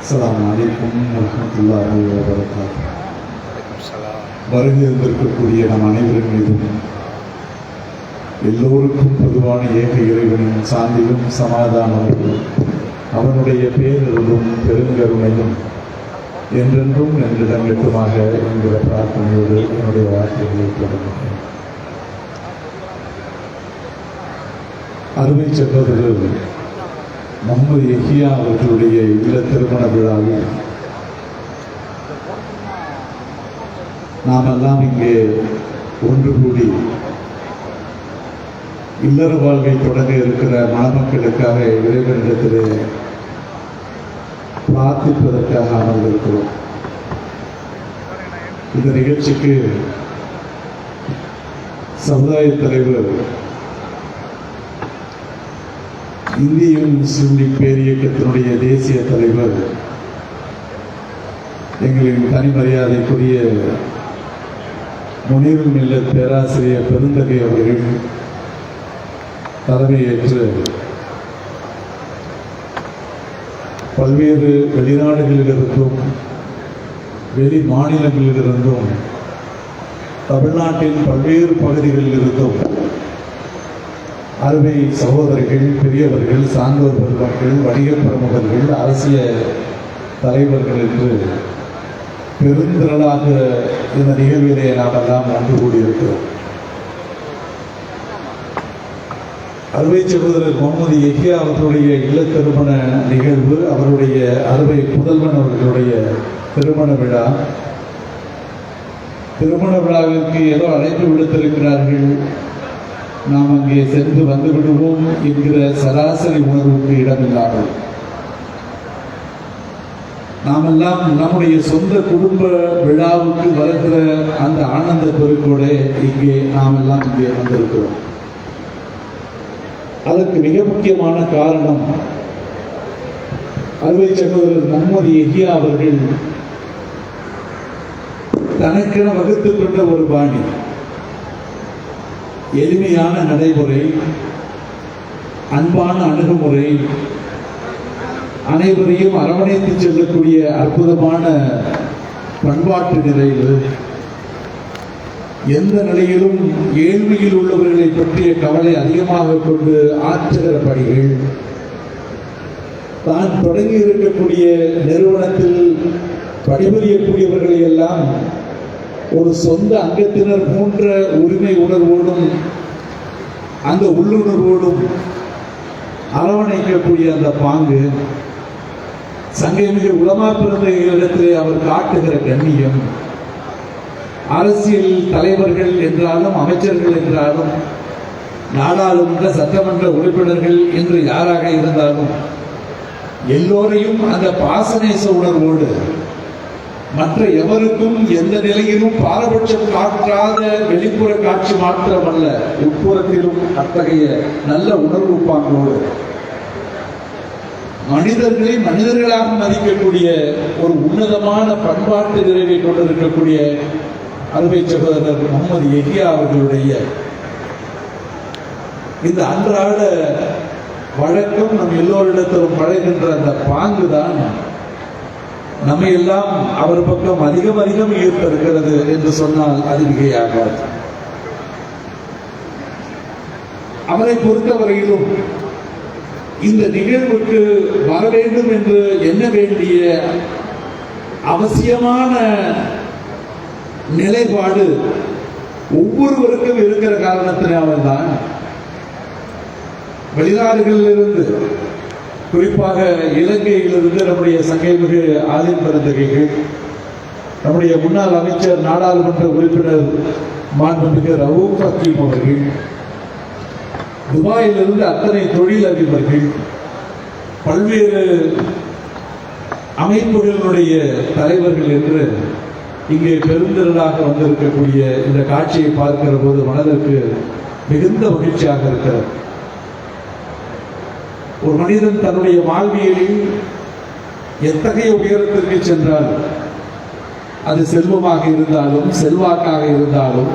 அஸ்லாம் அலைக்கும் வரமத்துல்லாஹி வபரகாத்து வருகை இருந்திருக்கக்கூடிய நம் அனைவரின் மீதும் எல்லோருக்கும் பொதுவான ஏக இறைவனின் சாந்தியும் சமாதானமும் அவனுடைய பேரருளும் பெருங்கருணையும் என்றென்றும் என்றிடம் எட்டுமாக என்கிற பிரார்த்தனையோடு என்னுடைய வார்த்தைகளை தொடங்குகிறேன். அருமை சகோதரர் முகமது எஹியா அவர்களுடைய இல்ல திருமண விழாவில் நாம் எல்லாம் இங்கே ஒன்று கூடி இல்லற வாழ்வை தொடங்க இருக்கிற மணமக்களுக்காக இறைவனிடத்திலே பிரார்த்திப்பதற்காக அமர்ந்திருக்கிறோம். இந்த நிகழ்ச்சிக்கு சமுதாய தலைவர் இந்திய முஸ்லீம் லீக் பேரியக்கத்தினுடைய தேசிய தலைவர் எங்களின் தனிமரியாதைக்குரிய முனிருல் மில்லத் பேராசிரியர் பெருந்தகை அவர்கள் தலைமையேற்று பல்வேறு வெளிநாடுகளிலிருந்தும் வெளி மாநிலங்களிலிருந்தும் தமிழ்நாட்டின் பல்வேறு பகுதிகளிலிருந்தும் அருமை சகோதரர்கள் பெரியவர்கள் சான்றோர் பெருமக்கள் வணிக பிரமுகர்கள் அரசியல் தலைவர்கள் என்று பெருந்திரளாக இந்த நிகழ்விலே நாம் எல்லாம் ஒன்று கூடியிருக்கிறோம் அறுவை சகோதரர் முகமது எஹியா அவர்களுடைய இல்ல திருமண நிகழ்வு அவருடைய அறுவை புதல்வன் அவர்களுடைய திருமண விழா. திருமண விழாவிற்கு ஏதோ அழைப்பு விடுத்திருக்கிறார்கள். நாம் அங்கே சென்று வந்து விடுவோம் என்கிற சராசரி உணர்வுக்கு இடமில்லாமல் நாமெல்லாம் நம்முடைய சொந்த குடும்ப விழாவுக்கு வருகிற அந்த ஆனந்த பெருக்கோட இங்கே நாமெல்லாம் இங்கே வந்திருக்கிறோம். அதற்கு மிக முக்கியமான காரணம் அறுவை சகோதரர் முகமது எஹியா அவர்கள் தனக்கென வகுத்துக் கொண்ட ஒரு பாணி. எளிமையான நடைமுறை அன்பான அணுகுமுறை அனைவரையும் அரவணைத்து செல்லக்கூடிய அற்புதமான பண்பாட்டு நிறைவு எந்த நிலையிலும் ஏழ்மையில் உள்ளவர்களை பற்றிய கவலை அதிகமாக கொண்டு ஆற்றுகிற பணிகள் தான் தொடங்கி இருக்கக்கூடிய நிறுவனத்தில் பணிபுரியக்கூடியவர்களை எல்லாம் ஒரு சொந்த அங்கத்தினர் போன்ற உரிமை உணர்வோடும் அந்த உள்ளுணர்வோடும் அரவணைக்கக்கூடிய அந்த பாங்கு சங்கமிக உலமா பிறந்த இடத்திலே அவர் காட்டுகிற கண்ணியம். அரசியல் தலைவர்கள் என்றாலும் அமைச்சர்கள் என்றாலும் நாடாளுமன்ற சட்டமன்ற உறுப்பினர்கள் என்று யாராக இருந்தாலும் எல்லோரையும் அந்த பாசநேச உணர்வோடு மற்ற எவருக்கும் எந்த நிலையிலும் பாரபட்சம் காட்டாத வெளிப்புற காட்சி மாத்திரமல்ல உட்புறத்திலும் அத்தகைய நல்ல உணர்வு பாங்கோடு மனிதர்களை மனிதர்களாக மதிக்கக்கூடிய ஒரு உன்னதமான பண்பாட்டு நிறைவை கொண்டிருக்கக்கூடிய அருமை சகோதரர் முகமது எஹியா அவர்களுடைய இந்த அன்றாட வழக்கம் நம் எல்லோரிடத்திலும் பழகின்ற அந்த பாங்கு தான் நம்ம எல்லாம் அவர் பக்கம் அதிகம் அதிகம் ஈர்த்திருக்கிறது என்று சொன்னால் அது மிகையாகாது. அவரை பொறுத்தவரையிலும் இந்த நிகழ்வுக்கு வர வேண்டும் என்று எண்ண வேண்டிய அவசியமான நிலைப்பாடு ஒவ்வொருவருக்கும் இருக்கிற காரணத்தினால்தான் தான் வெளிநாடுகளிலிருந்து குறிப்பாக இலங்கையிலிருந்து நம்முடைய சங்கைமிகு ஆதின் பெருந்தகைகள் நம்முடைய முன்னாள் அமைச்சர் நாடாளுமன்ற உறுப்பினர் மாண்புமிகு ரவூப் அக்கீம் அவர்கள் துபாயிலிருந்து அத்தனை தொழில் அதிபர்கள் பல்வேறு அமைப்புகளினுடைய தலைவர்கள் என்று இங்கே பெருந்திரளாக வந்திருக்கக்கூடிய இந்த காட்சியை பார்க்கிற போது மனதிற்கு மிகுந்த மகிழ்ச்சியாக இருக்கிறது. ஒரு மனிதன் தன்னுடைய வாழ்வியலில் எத்தகைய உயரத்திற்கு சென்றால் அது செல்வமாக இருந்தாலும் செல்வாக்காக இருந்தாலும்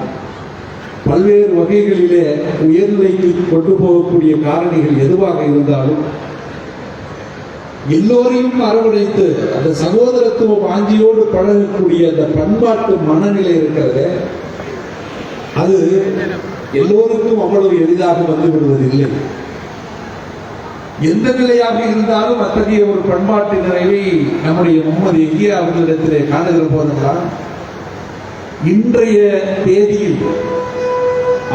பல்வேறு வகைகளிலே உயர்நிலைக்கு கொண்டு போகக்கூடிய காரணிகள் எதுவாக இருந்தாலும் எல்லோரையும் அரவணைத்து அந்த சகோதரத்துவ வாஞ்சியோடு பழகக்கூடிய அந்த பண்பாட்டு மனநிலை இருக்கிறது அது எல்லோருக்கும் அவ்வளவு எளிதாக வந்து விடுவதில்லை. எந்த நிலையாக இருந்தாலும் அத்தகைய ஒரு பண்பாட்டு நிறைவை நம்முடைய முகமது எங்கே அவர்களிடத்திலே காணுகிற போதெல்லாம் இன்றைய தேதியில்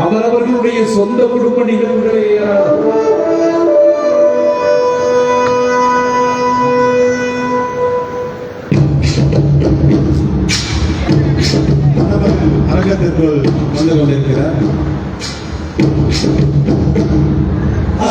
அவரவர்களுடைய சொந்த குடும்ப நிகழ்வுகளை அரங்கத்திற்குள் வந்து கொண்டிருக்கிறார்.